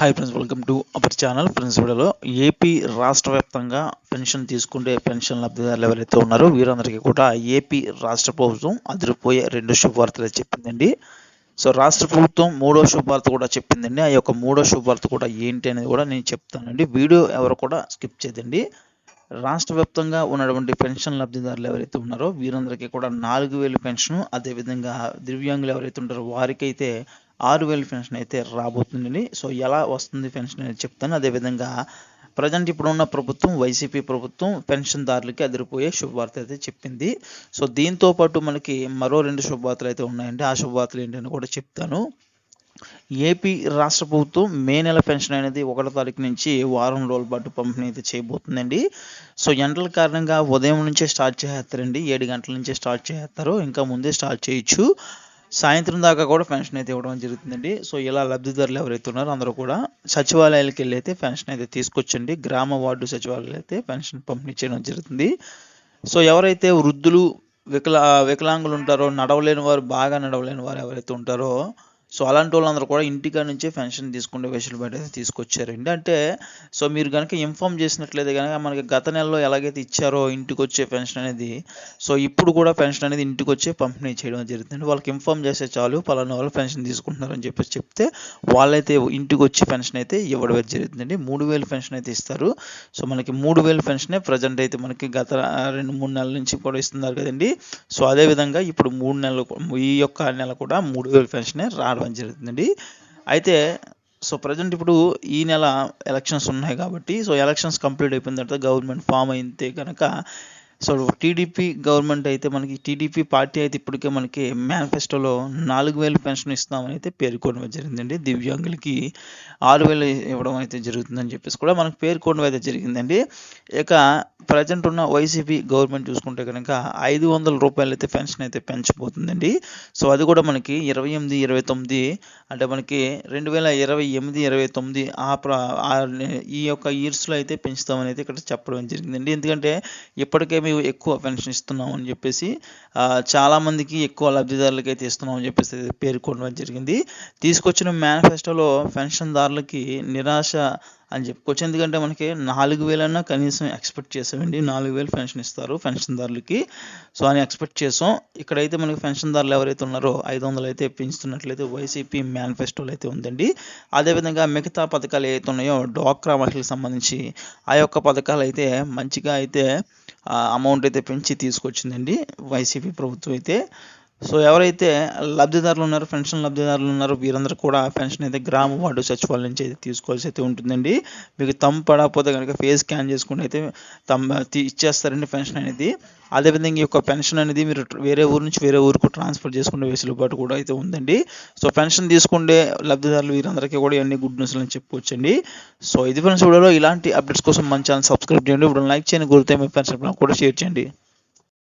Hi friends welcome to our channel friends వీడియోలో AP రాష్ట్ర వ్యాప్తంగా పెన్షన్ తీసుకుంటే పెన్షన్ లబ్ధిదారులు ఎవరైతే ఉన్నారో వీరందరికీ కూడా ఏపీ రాష్ట్ర ప్రభుత్వం అదిరిపోయే రెండు శుభవార్తలు చెప్పిందండి. సో రాష్ట్ర ప్రభుత్వం మూడో శుభవార్త కూడా చెప్పిందండి. ఆ యొక్క మూడో శుభవార్త కూడా ఏంటి అనేది కూడా నేను చెప్తానండి. వీడియో ఎవరు కూడా స్కిప్ చేయదండి. రాష్ట్ర వ్యాప్తంగా ఉన్నటువంటి పెన్షన్ లబ్ధిదారులు ఎవరైతే ఉన్నారో వీరందరికీ కూడా నాలుగు వేలు పెన్షన్ అదేవిధంగా దివ్యాంగులు ఎవరైతే ఉంటారో వారికైతే ఆరు వేలు పెన్షన్ అయితే రాబోతుందండి. సో ఎలా వస్తుంది పెన్షన్ అనేది చెప్తాను. అదేవిధంగా ప్రజెంట్ ఇప్పుడు ఉన్న ప్రభుత్వం వైసీపీ ప్రభుత్వం పెన్షన్దారులకి అదిరిపోయే శుభవార్త అయితే చెప్పింది. సో దీంతో పాటు మనకి మరో రెండు శుభవార్తలు అయితే ఉన్నాయండి. ఆ శుభవార్తలు ఏంటని కూడా చెప్తాను. ఏపీ రాష్ట్ర ప్రభుత్వం మే నెల పెన్షన్ అనేది ఒకటో తారీఖు నుంచి వారం రోజుల పాటు పంపిణీ అయితే చేయబోతుందండి. సో ఎండల కారణంగా ఉదయం నుంచే స్టార్ట్ చేస్తారండి ఏడు గంటల నుంచే స్టార్ట్ చేస్తారు ఇంకా ముందే స్టార్ట్ చేయొచ్చు. సాయంత్రం దాకా కూడా పెన్షన్ అయితే ఇవ్వడం జరుగుతుందండి. సో ఇలా లబ్ధిదారులు ఎవరైతే ఉన్నారో అందరూ కూడా సచివాలయాలకు వెళ్ళి అయితే పెన్షన్ అయితే తీసుకొచ్చండి. గ్రామ వార్డు సచివాలయాలు అయితే పెన్షన్ పంపిణీ చేయడం జరుగుతుంది. సో ఎవరైతే వృద్ధులు వికలా వికలాంగులు ఉంటారో నడవలేని వారు బాగా నడవలేని వారు ఎవరైతే ఉంటారో సో అలాంటి వాళ్ళందరూ కూడా ఇంటికాడ నుంచే పెన్షన్ తీసుకునే వెసులుబాటు అయితే తీసుకొచ్చారండి. అంటే సో మీరు కనుక ఇన్ఫామ్ చేసినట్లయితే కనుక మనకి గత నెలలో ఎలాగైతే ఇచ్చారో ఇంటికి వచ్చే పెన్షన్ అనేది సో ఇప్పుడు కూడా పెన్షన్ అనేది ఇంటికి వచ్చే పంపిణీ చేయడం జరుగుతుంది వాళ్ళకి ఇన్ఫామ్ చేస్తే చాలు పలానా వాళ్ళు పెన్షన్ తీసుకుంటున్నారని చెప్పేసి చెప్తే వాళ్ళైతే ఇంటికి వచ్చి పెన్షన్ అయితే ఇవ్వడం జరుగుతుందండి. మూడు వేలు పెన్షన్ అయితే ఇస్తారు. సో మనకి మూడు వేలు పెన్షనే ప్రజెంట్ అయితే మనకి గత రెండు మూడు నెలల నుంచి కూడా ఇస్తున్నారు కదండి. సో అదే విధంగా ఇప్పుడు మూడు నెలలు ఈ యొక్క నెల కూడా మూడు వేలు పెన్షనే రావడం జరుగుతుందండి. అయితే సో ప్రజెంట్ ఇప్పుడు ఈ నెల ఎలక్షన్స్ ఉన్నాయి కాబట్టి సో ఎలక్షన్స్ కంప్లీట్ అయిపోయిన తర్వాత గవర్నమెంట్ ఫామ్ అయితే కనుక సో టీడీపీ గవర్నమెంట్ అయితే మనకి టీడీపీ పార్టీ అయితే ఇప్పటికే మనకి మేనిఫెస్టోలో నాలుగు వేలు పెన్షన్ ఇస్తామని అయితే పేర్కొనడం జరిగిందండి. దివ్యాంగులకి ఆరు వేలు ఇవ్వడం అయితే జరుగుతుందని చెప్పేసి కూడా మనకు పేర్కొనడం అయితే జరిగిందండి. ఇక ప్రజెంట్ ఉన్న వైసీపీ గవర్నమెంట్ చూసుకుంటే కనుక ఐదు వందల రూపాయలు అయితే పెన్షన్ అయితే పెంచబోతుందండి. సో అది కూడా మనకి ఇరవై ఎనిమిది ఇరవై తొమ్మిది అంటే మనకి రెండు వేల ఇరవై ఎనిమిది ఇరవై తొమ్మిది ఆ ప్ర ఈ యొక్క ఇయర్స్లో అయితే పెంచుతామని అయితే ఇక్కడ చెప్పడం జరిగిందండి. ఎందుకంటే ఇప్పటికే మేము ఎక్కువ పెన్షన్ ఇస్తున్నాం అని చెప్పేసి చాలామందికి ఎక్కువ లబ్ధిదారులకి అయితే ఇస్తున్నాం అని చెప్పేసి పేర్కొనడం జరిగింది. తీసుకొచ్చిన మేనిఫెస్టోలో పెన్షన్దారులకి నిరాశ అని చెప్పుకోవచ్చు ఎందుకంటే మనకి నాలుగు వేలన్నా కనీసం ఎక్స్పెక్ట్ చేసామండి. నాలుగు వేలు పెన్షన్ ఇస్తారు పెన్షన్దారులకి. సో అని ఎక్స్పెక్ట్ చేసాం. ఇక్కడైతే మనకి పెన్షన్దారులు ఎవరైతే ఉన్నారో ఐదు వందలు అయితే పెంచుతున్నట్లయితే వైసీపీ మేనిఫెస్టోలో అయితే ఉందండి. అదేవిధంగా మిగతా పథకాలు ఏవైతే ఉన్నాయో డ్వాక్రా మహిళలకు సంబంధించి ఆ యొక్క పథకాలు అయితే మంచిగా అయితే అమౌంట్ అయితే పెంచి తీసుకొచ్చిందండి వైసీపీ ప్రభుత్వం అయితే. సో ఎవరైతే లబ్ధిదారులు ఉన్నారో పెన్షన్ లబ్ధిదారులు ఉన్నారో వీరందరూ కూడా పెన్షన్ అయితే గ్రామ వార్డు సచివాలయం నుంచి అయితే తీసుకోవాల్సి అయితే ఉంటుందండి. మీకు తమ్ పడకపోతే కనుక ఫేస్ స్కాన్ చేసుకుని అయితే తమ్ ఇచ్చేస్తారండి పెన్షన్ అనేది. అదేవిధంగా ఈ యొక్క పెన్షన్ అనేది మీరు వేరే ఊరు నుంచి వేరే ఊరుకు ట్రాన్స్ఫర్ చేసుకునే వెసులుబాటు కూడా అయితే ఉందండి. సో పెన్షన్ తీసుకుంటే లబ్ధిదారులు వీరందరికీ కూడా ఇవన్నీ గుడ్ న్యూస్ అని చెప్పుకోవచ్చండి సో ఇది ఫ్రెండ్స్ వీడియోలో ఇలాంటి అప్డేట్స్ కోసం మన ఛానల్ సబ్స్క్రైబ్ చేయండి. ఇప్పుడు లైక్ చేయని గురితే మీ ఫ్రెండ్స్ కూడా షేర్ చేయండి.